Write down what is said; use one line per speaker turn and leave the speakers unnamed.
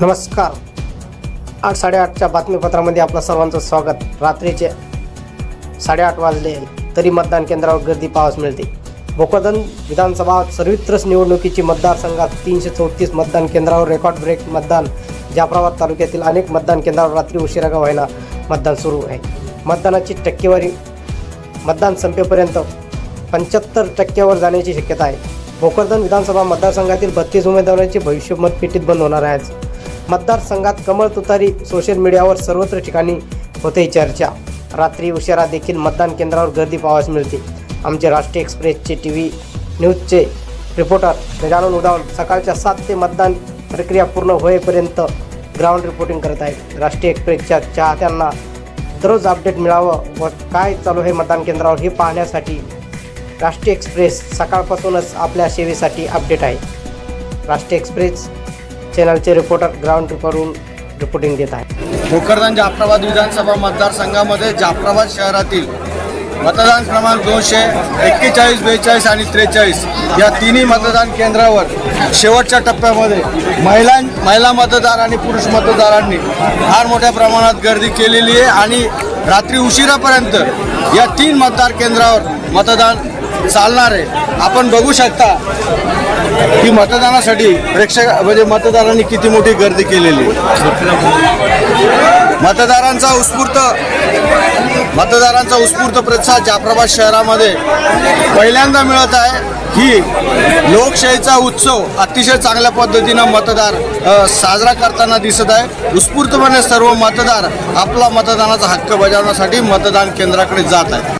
नमस्कार. आठ साडेआठच्या बातमीपत्रामध्ये आपलं सर्वांचं स्वागत. रात्रीचे साडेआठ वाजले तरी मतदान केंद्रावर गर्दी पाहावयास मिळते. भोकरदन विधानसभा सर्वित्रस निवडणुकीची मतदारसंघात तीनशे चौतीस मतदान केंद्रावर रेकॉर्ड ब्रेक मतदान. जाफराबाद तालुक्यातील अनेक मतदान केंद्रावर रात्री उशिरा का व्हायला मतदान सुरू आहे. मतदानाची टक्केवारी मतदान संपेपर्यंत पंच्याहत्तर टक्क्यावर जाण्याची शक्यता आहे. भोकरदन विधानसभा मतदारसंघातील बत्तीस उमेदवारांची भविष्य मतपेटीत बंद होणार आहे मतदारसंघात कमळ तुतारी सोशल मीडियावर सर्वत्र ठिकाणी होते चर्चा. रात्री उशिरा देखील मतदान केंद्रावर गर्दी पाहावयास मिळते. आमचे राष्ट्रीय एक्सप्रेसचे टी व्ही न्यूजचे रिपोर्टर गजानन उदावण सकाळच्या सात ते मतदान प्रक्रिया पूर्ण होईपर्यंत ग्राउंड रिपोर्टिंग करत आहेत. राष्ट्रीय एक्सप्रेसच्या चाहत्यांना दररोज अपडेट मिळावं व काय चालू आहे मतदान केंद्रावर हे पाहण्यासाठी राष्ट्रीय एक्सप्रेस सकाळपासूनच आपल्या सेवेसाठी अपडेट आहे. राष्ट्रीय एक्सप्रेस चॅनलचे रिपोर्टर ग्राउंड रिपोर्टवरून रिपोर्टिंग देत आहे
भोकरदन जाफराबाद विधानसभा मतदारसंघामध्ये जाफराबाद शहरातील मतदान क्रमांक दोनशे एक्केचाळीस बेचाळीस आणि त्रेचाळीस या तिन्ही मतदान केंद्रावर शेवटच्या टप्प्यामध्ये महिलां महिला मतदार आणि पुरुष मतदारांनी फार मोठ्या प्रमाणात गर्दी केलेली आहे आणि रात्री उशिरापर्यंत या तीन मतदार केंद्रावर मतदान चालणार आहे. आपण बघू शकता की मतदानासाठी प्रेक्षक म्हणजे मतदारांनी किती मोठी गर्दी केलेली आहे. मतदारांचा उत्स्फूर्त मतदारांचा उत्स्फूर्त प्रतिसाद जाफराबाद शहरामध्ये पहिल्यांदा मिळत आहे. ही लोकशाहीचा उत्सव अतिशय चांगल्या पद्धतीनं मतदार साजरा करताना दिसत आहे. उत्स्फूर्तपणे सर्व मतदार आपला मतदानाचा हक्क बजावण्यासाठी मतदान केंद्राकडे जात आहे